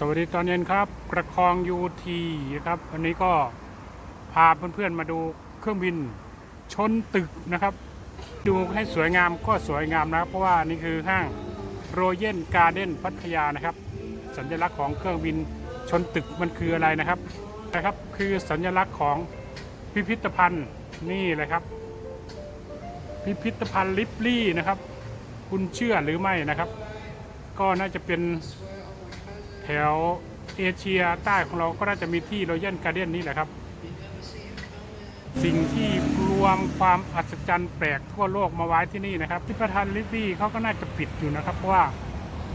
สวัสดีตอนเย็นครับกระคองยูทีครับวันนี้ก็พาเพื่อนๆมาดูเครื่องบินชนตึกนะครับ ดูให้สวยงามก็สวยงามนะครับ เพราะว่านี่คือห้างโรเยนการ์เด้นพัทยานะครับ สัญลักษณ์ของเครื่องบินชนตึกมันคืออะไรนะครับนะครับ คือสัญลักษณ์ของพิพิธภัณฑ์นี่เลยครับ พิพิธภัณฑ์ลิปลี่นะครับ คุณเชื่อหรือไม่นะครับ ก็น่าจะเป็น แถวเอเชียใต้ของเราก็น่าจะมีที่โรยันการ์เด้นนี่แหละครับ สิ่งที่รวมความอัศจรรย์แปลกทั่วโลกมาไว้ที่นี่นะครับพิพิธภัณฑ์ลิฟวี่เขาก็น่าจะปิดอยู่นะครับ เพราะว่า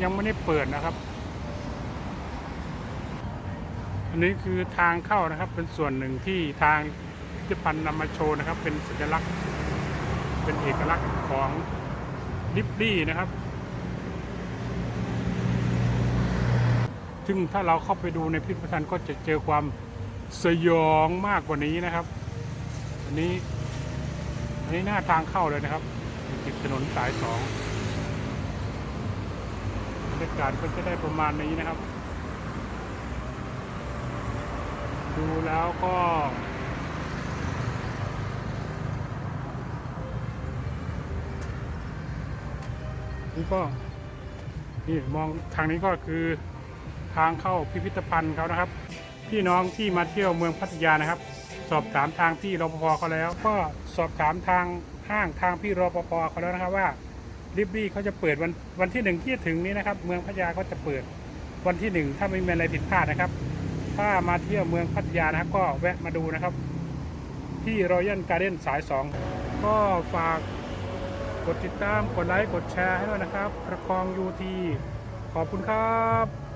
ยังไม่ได้เปิดนะครับ อันนี้คือทางเข้านะครับเป็นส่วนหนึ่งที่ทางพิพิธภัณฑ์นำมาโชว์นะครับ เป็นสัญลักษณ์ เป็นเอกลักษณ์ของลิฟวี่นะครับ ซึ่งถ้าเราเข้าไปดูในพิพิธภัณฑ์ก็จะเจอความสยองมากกว่านี้นะครับ อันนี้ อันนี้หน้าทางเข้าเลยนะครับติดถนนสายสองบรรยากาศก็จะได้ประมาณนี้นะครับ ดูแล้วก็นี่ก็นี่มองทางนี้ก็คือ ทางเข้าพิพิธภัณฑ์เขานะครับ พี่น้องที่มาเที่ยวเมืองพัทยานะครับ สอบถามทางพี่รปภเขาแล้ว ก็สอบถามทางห้างทางพี่รปภเขาแล้วนะครับว่าลิบบี้เขาจะเปิดวันวันที่หนึ่งที่จะถึงนี้นะครับ เมืองพัทยาเขาจะเปิดวันที่หนึ่งถ้าไม่มีอะไรผิดพลาดนะครับ ถ้ามาเที่ยวเมืองพัทยานะครับก็แวะมาดูนะครับ ที่รอยัลการ์เด้นสายสองก็ฝากกดติดตาม กดไลค์ กดแชร์ให้ด้วยนะครับ ประคองยูที ขอบคุณครับ